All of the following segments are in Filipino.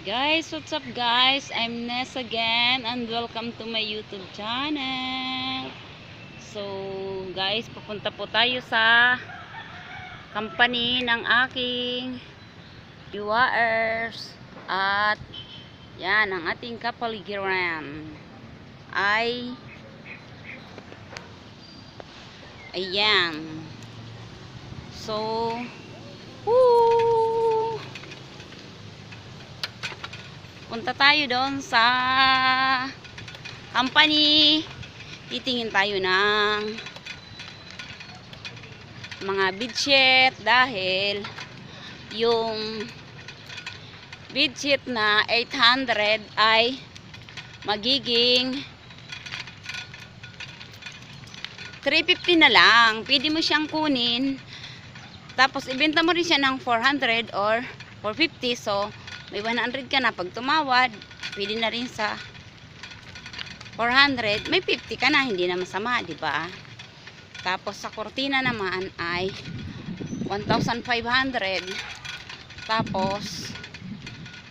Guys, what's up guys? I'm Ness again and welcome to my YouTube channel. So, guys, pupunta po tayo sa company ng aking viewers at yan, ang ating kapaligiran ay ayan. So, woo! Punta tayo doon sa company titingin tayo ng mga bedsheet dahil yung bedsheet na 800 ay magiging 350 na lang. Pwede mo siyang kunin. Tapos ibenta mo rin siya ng 400 or 450 so may 100 ka na pag tumawad pwede na rin sa 400 may 50 ka na hindi na masama di ba? Tapos sa kortina naman ay 1,500 tapos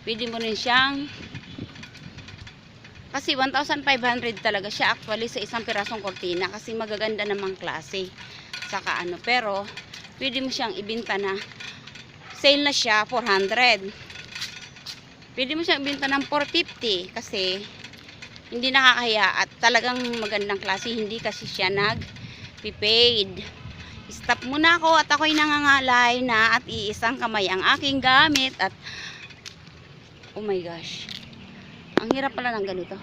pwede mo rin siyang kasi 1,500 talaga siya actually sa isang pirasong kortina kasi magaganda namang klase. Saka ano pero pwede mo siyang ibenta na sale na siya 400 pwede mo siyang ibenta ng 450 kasi hindi nakakaya at talagang magandang klase. Hindi kasi siya nag paid stop muna ako at ako'y nangangalay na at iisang kamay ang aking gamit at oh my gosh ang hirap pala ng ganito.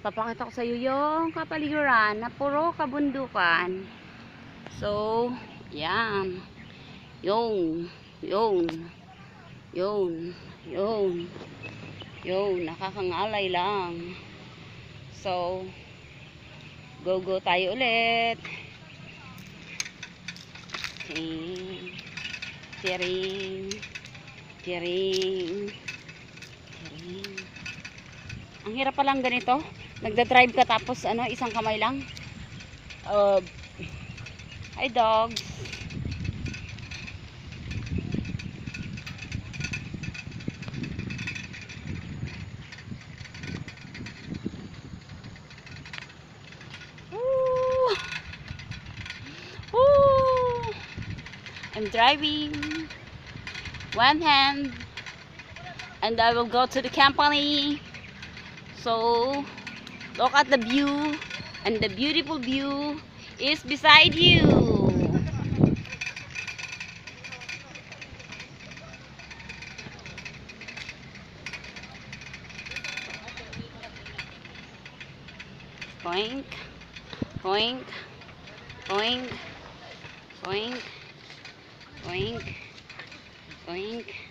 Papakita ko sa iyo yung kapaligiran na puro kabundukan. So yan. Yung yung yun. Yun. Yun nakakangalay lang. So go go tayo ulit. Tiring tiring. Tiring. Tiring. Ang hirap palang ganito. Nagda-drive ka tapos ano isang kamay lang? Uh, hi dogs I'm driving. One hand. And I will go to the company. So look at the view. And the beautiful view is beside you. Boink, boink, boink, boink. Oink. Oink.